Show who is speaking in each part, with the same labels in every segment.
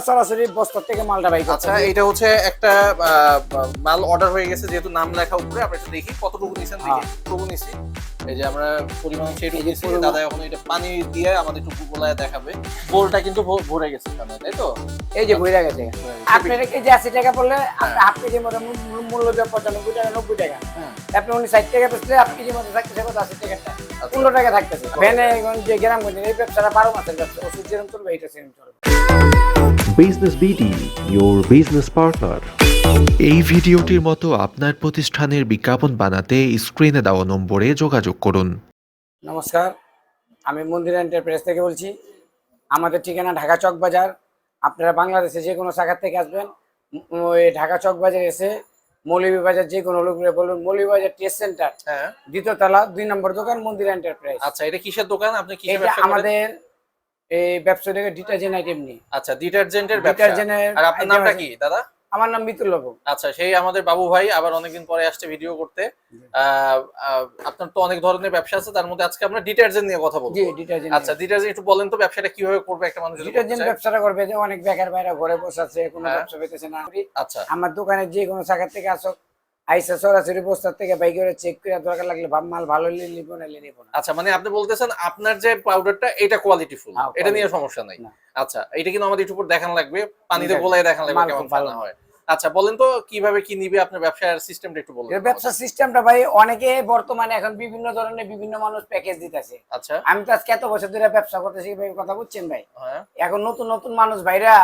Speaker 1: সরাসরি বস্তর থেকে মালটা বাই
Speaker 2: আচ্ছা এটা হচ্ছে একটা মাল অর্ডার হয়ে গেছে যেহেতু নাম লেখা উপরে আমরা একটু দেখি কতটুকু নিছেন দেখি।
Speaker 1: হ্যাঁ।
Speaker 2: কতটুকু নিছি। এই যে আমরা পরিমাণ
Speaker 1: এই যে
Speaker 2: নিছি।
Speaker 1: পরিমাণ-
Speaker 2: দাদা এখন এটা পানি দিয়ে আমাদের একটু গোলায় দেখাবে। বোলটা কিন্তু ভরে গেছে এখানে তাই তো?
Speaker 1: এই যে বইরা গেছে। আপনার কেজি আশি টাকা পড়লে আপনি হাফ মূল- মূল- মূল্য দেবে পঁচানব্বই টাকা নব্বই টাকা। আপনি উনি ষাট টাকা বেচলে হাফ কেজির মধ্যে থাকতেছে কত? আশি টাকা পনেরো টাকা থাকতেছে। ভ্যানে এখন যে গ্রামগঞ্জে এই ব্যবসাটা বারো মাসের ব্যবসা ওষুধ যেরকম চলবে এটা সেরকম চলবে।
Speaker 3: Business BD your business partner
Speaker 4: এই ভিডিওটির মতো আপনার প্রতিষ্ঠানের বিজ্ঞাপন বানাতে স্ক্রিনে দেওয়া নম্বরে যোগাযোগ করুন।
Speaker 1: নমস্কার আমি মন্দির এন্টারপ্রাইজ থেকে বলছি। আমাদের ঠিকানা ঢাকা চক বাজার। আপনারা বাংলাদেশে যে কোনো শাখার থেকে আসবেন ওই ঢাকা চক বাজার এসে মৌলভীবাজার যে কোনো লোক বলুন মৌলভীবাজার টেস্ট সেন্টার
Speaker 2: হ্যাঁ।
Speaker 1: দ্বিতীয় তলা দুই নম্বর দোকান মন্দির এন্টারপ্রাইজ।
Speaker 2: আচ্ছা এটা কিসের দোকান? আপনি ব্যবসা
Speaker 1: আমাদের এই ব্যবসা থেকে ডিটারজেন্ট আইটেম নিয়ে।
Speaker 2: আচ্ছা ডিটারজেন্টের ব্যবসা।
Speaker 1: ডিটারজেন্টের
Speaker 2: আর আপনার নামটা কি দাদা?
Speaker 1: আমার নাম মিতুল
Speaker 2: আচ্ছা সেই আমাদের বাবু ভাই আবার অনেকদিন পরে আসছে ভিডিও করতে। আপনার তো অনেক ধরনের ব্যবসা আছে তার মধ্যে আজকে আমরা ডিটারজেন্ট নিয়ে কথা বলব।
Speaker 1: ডিটারজেন্ট
Speaker 2: আচ্ছা ডিটারজেন্ট একটু বলেন তো ব্যবসাটা কীভাবে করবে একটা মানুষ
Speaker 1: ডিটারজেন্ট ব্যবসাটা করবে যে অনেক বেকার বাইরে ঘরে বসে আছে কোনো
Speaker 2: হ্যাঁ।
Speaker 1: ব্যবসা পেতেছে না।
Speaker 2: আচ্ছা।
Speaker 1: আমার দোকানে যে কোনো শাখার থেকে আসো আইসা সরাসরি বস্তার থেকে বাইক করে চেক করে দরকার লাগলে ভাব মাল ভালো নিব না নিব না।
Speaker 2: আচ্ছা মানে আপনি বলতেছেন আপনার যে পাউডারটা এটা কোয়ালিটি ফুল
Speaker 1: হ্যাঁ,
Speaker 2: এটা নিয়ে সমস্যা নাই। আচ্ছা এটা কিন্তু আমাদের একটু দেখান লাগবে পানিতে গোলায় দেখান লাগবে কেমন
Speaker 1: ভালো।
Speaker 2: হয়। আচ্ছা বলেন তো কীভাবে কি নিবে আপনার ব্যবসার সিস্টেমটা একটু বলুন।
Speaker 1: ব্যবসা সিস্টেমটা ভাই অনেকে বর্তমানে এখন বিভিন্ন ধরনের বিভিন্ন মানুষ প্যাকেজ দিতেছে।
Speaker 2: আচ্ছা।
Speaker 1: আমি তো আজকে এত বছর ধরে ব্যবসা করতেছি ভাই কথা বুঝছেন ভাই?
Speaker 2: হ্যাঁ।
Speaker 1: এখন নতুন নতুন মানুষ ভাইরা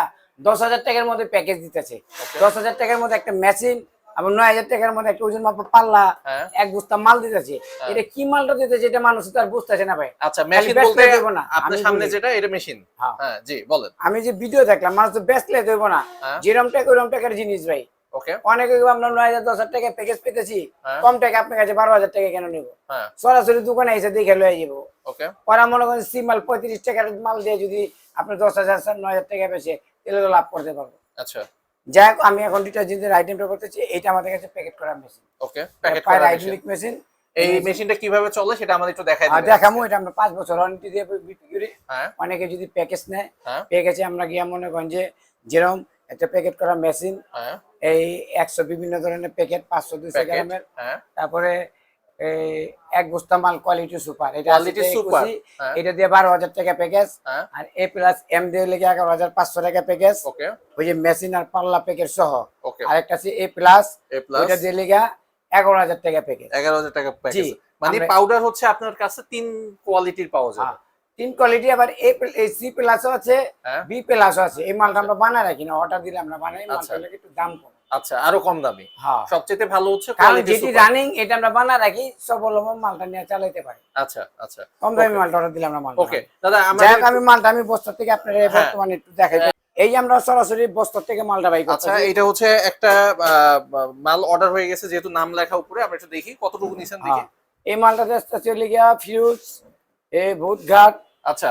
Speaker 1: দশ হাজার টাকার মধ্যে প্যাকেজ দিতেছে। দশ হাজার টাকার মধ্যে একটা মেশিন আবার নয় হাজার টাকার মধ্যে একটা ওজন মাপা পাল্লা
Speaker 2: হ্যাঁ।
Speaker 1: এক বস্তা মাল দিতেছে। এটা কি মালটা দিতেছে এটা মানুষ তো আর বুঝতেছে না ভাই।
Speaker 2: আচ্ছা মেশিন বলতে
Speaker 1: না,
Speaker 2: আপনার সামনে যেটা এটা মেশিন
Speaker 1: হ্যাঁ।
Speaker 2: হ্যাঁ জি বলেন।
Speaker 1: আমি যে ভিডিও দেখলাম মানুষ তো বেচলে দেবো না।
Speaker 2: হ্যাঁ।
Speaker 1: যেরম টাকা ওরম টাকার জিনিস ভাই।
Speaker 2: ওকে
Speaker 1: অনেকে আমরা নয় হাজার দশ হাজার টাকা প্যাকেজ পেতেছি
Speaker 2: হ্যাঁ।
Speaker 1: কম টাকা আপনার কাছে বারো হাজার টাকা কেন নেব?
Speaker 2: হ্যাঁ।
Speaker 1: সরাসরি দোকানে এসে দেখে লয়ে যাব। ওরা মনে করেন সি মাল পঁয়ত্রিশ টাকার মাল দিয়ে যদি আপনি দশ হাজার নয় হাজার টাকা পেয়েছে তাহলে তো লাভ করতে পারব।
Speaker 2: আচ্ছা।
Speaker 1: যাই হোক আমি এখন ডিটারজেন্টের আইটেমটা করতেছি এটা আমাদের কাছে প্যাকেট করা মেশিন
Speaker 2: ওকে প্যাকেট করা
Speaker 1: হাইড্রোলিক মেশিন
Speaker 2: এই মেশিনটা কীভাবে চলে সেটা আমাদের একটু দেখাই দিবেন।
Speaker 1: দেখামো এটা আমরা পাঁচ বছর ওয়ারেন্টি দিয়ে বিক্রি করি।
Speaker 2: হ্যাঁ।
Speaker 1: অনেকে যদি প্যাকেজ নেয় প্যাকেজে আমরা গিয়া মনে করেন যে যেরকম একটা প্যাকেট করা মেশিন
Speaker 2: হ্যাঁ।
Speaker 1: এই একশো বিভিন্ন ধরনের প্যাকেট পাঁচশো দুইশো
Speaker 2: প্যাকেট
Speaker 1: গ্রামের।
Speaker 2: হ্যাঁ।
Speaker 1: তারপরে এক বস্তা মাল কোয়ালিটি সুপার এটা
Speaker 2: super,
Speaker 1: 21,
Speaker 2: হ্যাঁ।
Speaker 1: এটা দিয়ে বারো হাজার টাকা প্যাকেজ
Speaker 2: হ্যাঁ।
Speaker 1: আর এ প্লাস এম দিয়ে লেগে এগারো হাজার পাঁচশো টাকা প্যাকেজ
Speaker 2: ওকে
Speaker 1: ওই যে মেশিন আর পাল্লা প্যাকেট সহ।
Speaker 2: ওকে
Speaker 1: আরেকটা আছে এ প্লাস
Speaker 2: এ প্লাস
Speaker 1: ওইটা দিয়ে লেগে এগারো হাজার টাকা প্যাকেজ
Speaker 2: এগারো হাজার টাকা প্যাকেজ মানে পাউডার হচ্ছে আপনার কাছে তিন কোয়ালিটির পাওয়া যাবে।
Speaker 1: হ্যাঁ। তিন কোয়ালিটি আবার এ সি প্লাসও আছে
Speaker 2: হ্যাঁ।
Speaker 1: বি প্লাসও আছে। এই মালটা আমরা বানাই রাখি না অর্ডার দিলে আমরা বানাই
Speaker 2: আচ্ছা।
Speaker 1: মালটা একটু দাম কম।
Speaker 2: আচ্ছা আরও কম দামি।
Speaker 1: হ্যাঁ।
Speaker 2: সবচেয়ে ভালো হচ্ছে
Speaker 1: কারণ যেটি রানিং এটা আমরা বানাই রাখি সব মালটা নিয়ে চালাইতে পারি।
Speaker 2: আচ্ছা আচ্ছা।
Speaker 1: কম দামি মালটা অর্ডার দিলে আমরা মালটা।
Speaker 2: ওকে দাদা আমরা
Speaker 1: আমি মালটা আমি বস্তা থেকে আপনার
Speaker 2: হ্যাঁ।
Speaker 1: বর্তমানে একটু দেখাই। এই আমরা সরাসরি বস্তা থেকে মালটা বাই
Speaker 2: আচ্ছা এটা হচ্ছে একটা মাল অর্ডার হয়ে গেছে যেহেতু নাম লেখা উপরে আমরা একটু দেখি কতটুকু নিছেন দেখি।
Speaker 1: হ্যাঁ। এই মালটা দেশটা চলে গিয়া ফিউজ এ ভূতঘাট
Speaker 2: আচ্ছা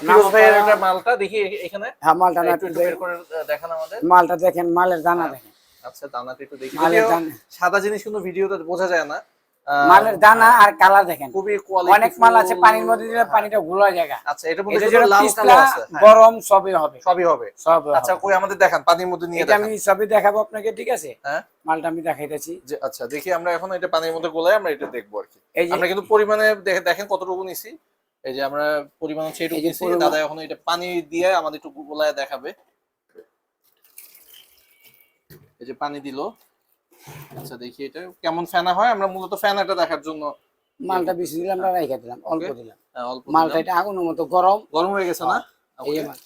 Speaker 2: ফিরোজ ভাইয়ের
Speaker 1: করা-
Speaker 2: মালটা দেখি এখানে।
Speaker 1: হ্যাঁ মালটা
Speaker 2: একটু বের করে দেখান আমাদের।
Speaker 1: মালটা দেখেন মালের দানা দেখেন।
Speaker 2: আচ্ছা দানাটা একটু দেখি। সাদা জিনিস কিন্তু ভিডিওতে বোঝা যায় না।
Speaker 1: মালের দানা আর কালার দেখেন।
Speaker 2: খুবই কোয়ালিটি
Speaker 1: অনেক মাল আছে পানির মধ্যে দিলে পানিটা ঘোলা জায়গা।
Speaker 2: আচ্ছা এটা মধ্যে
Speaker 1: এটা যেটা
Speaker 2: লাল
Speaker 1: পিছলা
Speaker 2: কালো আছে। হ্যাঁ,
Speaker 1: গরম সবই হবে।
Speaker 2: সবই হবে।
Speaker 1: সব
Speaker 2: আচ্ছা কই আমাদের দেখান পানির মধ্যে নিয়ে দেখান
Speaker 1: আমি সবই দেখাবো আপনাকে ঠিক আছে?
Speaker 2: হ্যাঁ।
Speaker 1: মালটা আমি দেখাইতেছি
Speaker 2: আচ্ছা দেখি আমরা এখন এটা পানির মধ্যে গোলাই আমরা এটা দেখব আর কি। আমরা কিন্তু পরিমাণে দেখে- দেখেন কতটুকু নিছি। এই যে আমরা পরিমাণ
Speaker 1: যে
Speaker 2: নিছি। দাদা এখন এটা পানি দিয়ে আমাদের একটু গোলায় দেখাবে। এই যে পানি দিল। আচ্ছা দেখি এটা কেমন ফেনা হয়? আমরা মূলত ফেনাটা দেখার জন্য
Speaker 1: মালটা বেশি দিলে আমরা রাইখা দিলাম অল্প দিলাম।
Speaker 2: অল্প
Speaker 1: মালটা এটা আগুনের মতো গরম।
Speaker 2: গরম হয়ে গেছে না?
Speaker 1: এই যে মাল।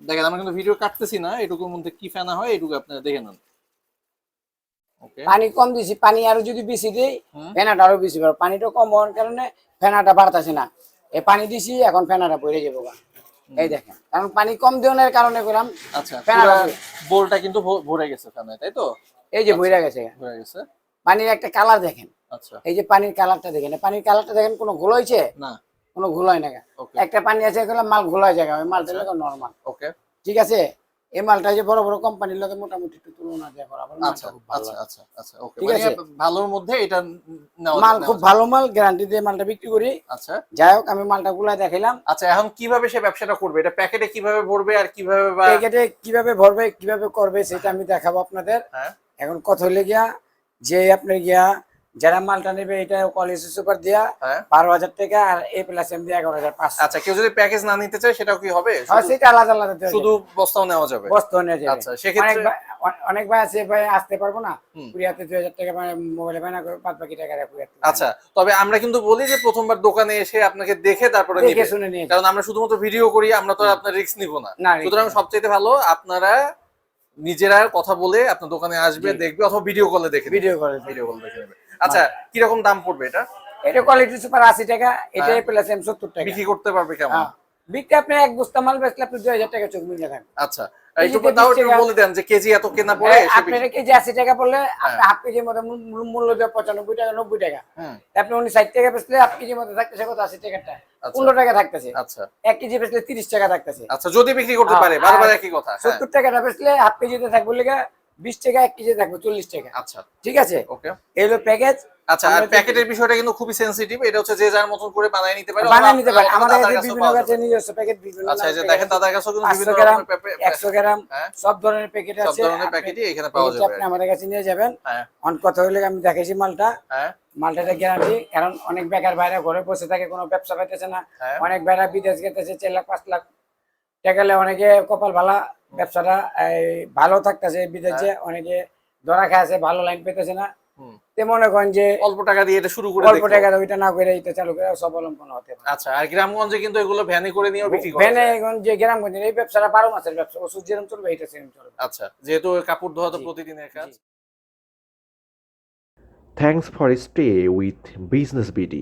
Speaker 2: দেখেন আমরা কিন্তু ভিডিও কাটতেছি না এটুকুর মধ্যে কি ফেনা হয় এটুকু আপনারা দেখে নেন। ওকে
Speaker 1: পানি কম দিছি পানি আরও যদি বেশি দিই। ফেনাটা আরও বেশি পানিটা কম হওয়ার কারণে ফেনাটা বাড়তাছে না। এই পানি দিছি এখন ফেনাটা পড়ে যাব। এই দেখেন কারণ পানি কম দেওয়ার কারণে করলাম
Speaker 2: আচ্ছা বোলটা কিন্তু ভরে গেছে ফেনায় তাই তো?
Speaker 1: এই যে ভরে গেছে।
Speaker 2: ভরে গেছে।
Speaker 1: পানির একটা কালার দেখেন।
Speaker 2: আচ্ছা।
Speaker 1: এই যে পানির কালারটা দেখেন পানির কালারটা দেখেন কোনো ঘোল হয়েছে
Speaker 2: না।
Speaker 1: কোনো ঘোল হয় না
Speaker 2: ওকে
Speaker 1: একটা পানি আছে মাল ঘোলা জায়গা মাল মালটা নরমাল
Speaker 2: ওকে
Speaker 1: ঠিক আছে? এই মালটা যে বড় বড় কোম্পানির লোকে মোটামুটি একটু তুলনা করা
Speaker 2: আচ্ছা আচ্ছা আচ্ছা আচ্ছা ওকে
Speaker 1: ঠিক
Speaker 2: মানে
Speaker 1: আছে।
Speaker 2: ভালোর মধ্যে এটা নেওয়া
Speaker 1: মাল খুব ভালো মাল গ্যারান্টি দিয়ে মালটা বিক্রি করি।
Speaker 2: আচ্ছা।
Speaker 1: যাই হোক আমি মালটা গুলা দেখাইলাম।
Speaker 2: আচ্ছা এখন কীভাবে সে ব্যবসাটা করবে? এটা প্যাকেটে কীভাবে ভরবে আর কীভাবে
Speaker 1: প্যাকেটে কীভাবে ভরবে কীভাবে করবে সেটা আমি দেখাবো আপনাদের।
Speaker 2: হ্যাঁ।
Speaker 1: এখন কথা হলে গিয়া যে আপনার গিয়া যারা মালটা নেবে এটা কলেজ সুপার দিয়া
Speaker 2: হ্যাঁ।
Speaker 1: বারো হাজার টাকা আর এ প্লাস এম দিয়ে এগারো হাজার পাঁচশো।
Speaker 2: আচ্ছা কেউ যদি প্যাকেজ না নিতে চায় সেটাও কি হবে?
Speaker 1: সেটা আলাদা আলাদা
Speaker 2: শুধু বস্তাও নেওয়া যাবে?
Speaker 1: যাবে। বস্তু নিয়ে যাবে।
Speaker 2: আচ্ছা সেক্ষেত্রে
Speaker 1: অনেক ভাই- আছে ভাই আসতে পারব না। কুড়িয়াতে দুই হাজার টাকা মানে মোবাইলে বায়না করে পাঁচ বাকি টাকা রাখব।
Speaker 2: আচ্ছা তবে আমরা কিন্তু বলি যে প্রথমবার দোকানে এসে আপনাকে দেখে তারপরে
Speaker 1: দেখে শুনে নিয়ে
Speaker 2: কারণ আমরা শুধুমাত্র ভিডিও করি আমরা তো আপনার রিস্ক নিব না।
Speaker 1: না,
Speaker 2: সুতরাং সবচেয়ে ভালো আপনারা নিজেরা কথা বলে আপনার দোকানে আসবে দেখবে অথবা ভিডিও কলে দেখে
Speaker 1: ভিডিও কলে
Speaker 2: ভিডিও কল দেখে নেবে। আচ্ছা কীরকম দাম পড়বে এটা?
Speaker 1: এটা কোয়ালিটি সুপার আশি টাকা এটা
Speaker 2: হ্যাঁ।
Speaker 1: প্লাস এম সত্তর টাকা।
Speaker 2: বিক্রি করতে পারবে কেমন?
Speaker 1: হ্যাঁ। বিক্রি আপনি এক বস্তা মাল বেচলে আপনি দুই হাজার টাকা চোখ মিলে থাকবে
Speaker 2: আচ্ছা
Speaker 1: কেজিতে
Speaker 2: একটু তাও একটু বলে দেন যে কেজি এত কেনা পড়ে
Speaker 1: আপনার কেজি আশি টাকা পড়লে আপনি
Speaker 2: হ্যাঁ।
Speaker 1: হাফ কেজির মতো মূল- মূল্য দেওয়া পঁচানব্বই টাকা নব্বই টাকা।
Speaker 2: হুম,
Speaker 1: আপনি উনি ষাট টাকা বেচলে হাফ কেজির মতো থাকতেছে কত? আশি টাকাটা
Speaker 2: আচ্ছা।
Speaker 1: পনেরো টাকা থাকতেছে।
Speaker 2: আচ্ছা।
Speaker 1: এক কেজি বেচলে তিরিশ টাকা থাকতেছে।
Speaker 2: আচ্ছা যদি বিক্রি করতে
Speaker 1: হ্যাঁ,
Speaker 2: পারে বারবার একই কথা হ্যাঁ,
Speaker 1: সত্তর টাকাটা বেচলে হাফ কেজিতে থাকবে লেগে বিশ টাকা এক কেজি থাকবে চল্লিশ টাকা।
Speaker 2: আচ্ছা।
Speaker 1: ঠিক আছে?
Speaker 2: ওকে।
Speaker 1: এই হলো প্যাকেজ
Speaker 2: আচ্ছা আর প্যাকেটের বিষয়টা কিন্তু খুবই সেনসিটিভ এটা হচ্ছে যে যার মতন করে বানায় নিতে পারে
Speaker 1: বানিয়ে নিতে পারে। আমাদের কাছে বিভিন্ন কাছে। নিজস্ব প্যাকেট বিভিন্ন
Speaker 2: আচ্ছা এই যে দেখেন দাদার কাছেও কিন্তু বিভিন্ন
Speaker 1: গ্রাম,
Speaker 2: রকমের প্যাপে-
Speaker 1: একশো গ্রাম
Speaker 2: হ্যাঁ।
Speaker 1: সব ধরনের প্যাকেট
Speaker 2: সব ধরনের প্যাকেটই এখানে পাওয়া যাবে।
Speaker 1: আপনি আমাদের কাছে নিয়ে যাবেন।
Speaker 2: হ্যাঁ।
Speaker 1: অন কথা হইলে আমি দেখাইছি মালটা।
Speaker 2: হ্যাঁ।
Speaker 1: মালটাটা গ্যারান্টি কারণ অনেক বেকার বাইরে ঘরে বসে থাকে কোনো ব্যবসা পাইতেছে না। অনেক বাইরে বিদেশ গেতেছে চার লাখ পাঁচ লাখ। টাকালে অনেকে কপাল ভালা ব্যবসাটা ভালো থাকতেছে বিদেশে অনেকে ধরা খাচ্ছে ভালো লাইন পেতেছে না। তে মনে করেন যে
Speaker 2: অল্প টাকা দিয়ে এটা শুরু করে
Speaker 1: অল্প টাকা ওইটা না করে এটা চালু করে হতে পারে।
Speaker 2: আচ্ছা আর গ্রামগঞ্জে কিন্তু এগুলো ভ্যানে করে নিয়েও বিক্রি করে
Speaker 1: ভেনে এখন যে গ্রামগঞ্জের এই ব্যবসাটা বারো মাসের ব্যবসা ওষুধ যেরকম চলবে এটা সেরকম চলবে।
Speaker 2: আচ্ছা যেহেতু কাপড় ধোয়া তো প্রতিদিনের কাজ।
Speaker 3: Thanks for stay with Business BD.